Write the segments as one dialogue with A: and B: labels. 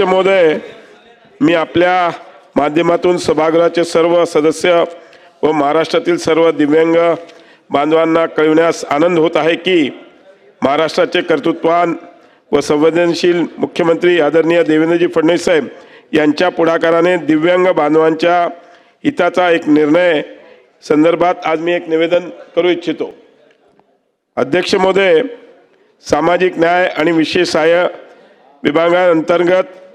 A: अध्यक्ष महोदय मी आपल्या माध्यमातून सभागृहाचे सर्व सदस्य व महाराष्ट्रातील सर्व दिव्यांग बांधवांना कळविण्यास आनंद होत आहे की महाराष्ट्राचे कर्तृत्वान व संवेदनशील मुख्यमंत्री आदरणीय देवेंद्रजी फडणवीस साहेब यांच्या पुढाकाराने दिव्यांग बांधवांच्या हिताचा एक निर्णय संदर्भात आज मी एक निवेदन करू इच्छितो. अध्यक्ष महोदय सामाजिक न्याय आणि विशेष सहाय्य विभागांतर्गत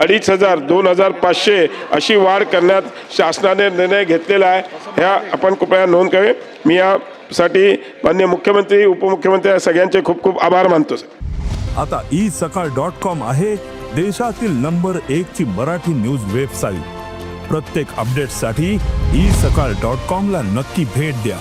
A: अडीच हजार दोन हजार पाचशे अशी वाढ करण्यात शासनाने निर्णय घेतलेला आहे. ह्या आपण कृपया नोंद करावी मी यासाठी मान्य मुख्यमंत्री उपमुख्यमंत्री सगळ्यांचे खूप खूप आभार मानतो सर.
B: आता ई सकाळ डॉट कॉम आहे देशातील नंबर एक ची मराठी न्यूज वेबसाईट. प्रत्येक अपडेटसाठी ई सकाळ डॉट कॉम ला नक्की भेट द्या.